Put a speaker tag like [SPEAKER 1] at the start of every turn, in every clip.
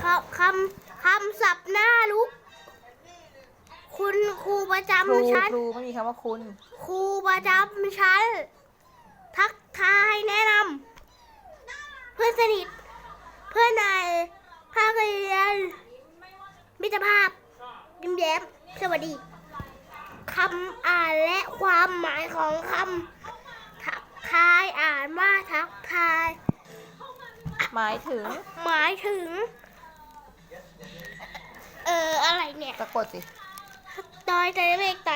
[SPEAKER 1] คำคำคำศัพท์หน้าลุก คุณครูประ
[SPEAKER 2] ครู
[SPEAKER 1] จำชั้น
[SPEAKER 2] ครูไม่มีคำว่าคุณ
[SPEAKER 1] ครูประจำชั้น ทักทายแนะนำเพื่อนสนิท เพื่อนในภาคเรียน มิตรภาพ ยิ้มแย้ม สวัสดีคำอ่านและความหมายของคำทักทายอ่านว่าทักทาย
[SPEAKER 2] หมายถึง
[SPEAKER 1] หมายถึงเอออะไร เนี่ย
[SPEAKER 2] สะกดสิ
[SPEAKER 1] ตอยใจเมฆไต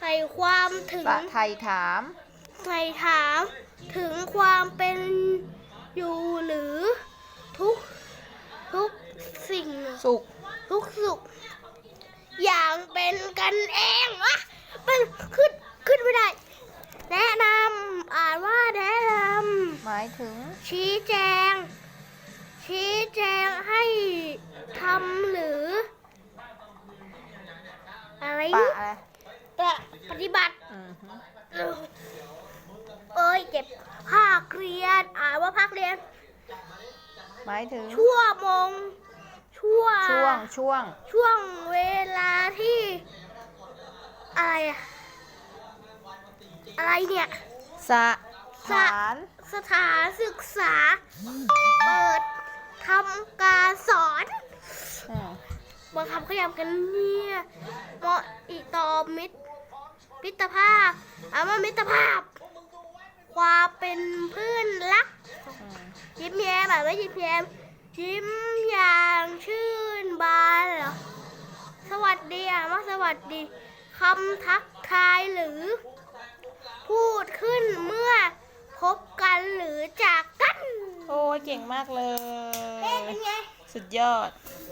[SPEAKER 1] ใส่ความถึง
[SPEAKER 2] ประไทยถาม
[SPEAKER 1] ใส่ถามถึงความเป็นอยู่หรือทุกทุกสิ่ง
[SPEAKER 2] สุข
[SPEAKER 1] ทุกสุข อย่างเป็นกันเองวะเป็นขึ้นขึ้นไม่ได้ แนะนำอ่านว่าแนะน
[SPEAKER 2] หมายถึงำ
[SPEAKER 1] ชี้แจง ชี้แจงให้ทำหรือ อะไร
[SPEAKER 2] ปะ
[SPEAKER 1] นี่
[SPEAKER 2] อะไร
[SPEAKER 1] ประปฏิบัติ
[SPEAKER 2] อือฮึ
[SPEAKER 1] เอ้ยเจ็บภาคเรียน อ่านว่าภาคเรียน
[SPEAKER 2] หมายถึง
[SPEAKER 1] ชั่วโมง ชั่ว
[SPEAKER 2] ช่วง ช่วง
[SPEAKER 1] ช่วงเวลาที่ อะไร อะอะไรเนี่ย
[SPEAKER 2] สะ
[SPEAKER 1] สะ
[SPEAKER 2] ถาน
[SPEAKER 1] สถานศึกษา เปิดทำการสอน
[SPEAKER 2] อืม
[SPEAKER 1] บางคำขยำกันเนี่ยเหมาะอีกต่อมิตรมิตรภาพอ่านว่ามิตรภาพ ความเป็นเพื่อนรัก
[SPEAKER 2] อืม
[SPEAKER 1] ยิ้มแย้มแบบไม่ยิ้มแย้มยิ้มอย่างชื่นบานเหรอสวัสดีอะว่าสวัสดีคำทักทายหรือ พูดขึ้นเมื่อพบกันหรือจากกัน
[SPEAKER 2] โอ้ยเก่งมากเล
[SPEAKER 1] เอ๊ะ
[SPEAKER 2] ย
[SPEAKER 1] เป็นไง
[SPEAKER 2] สุดยอด
[SPEAKER 1] เ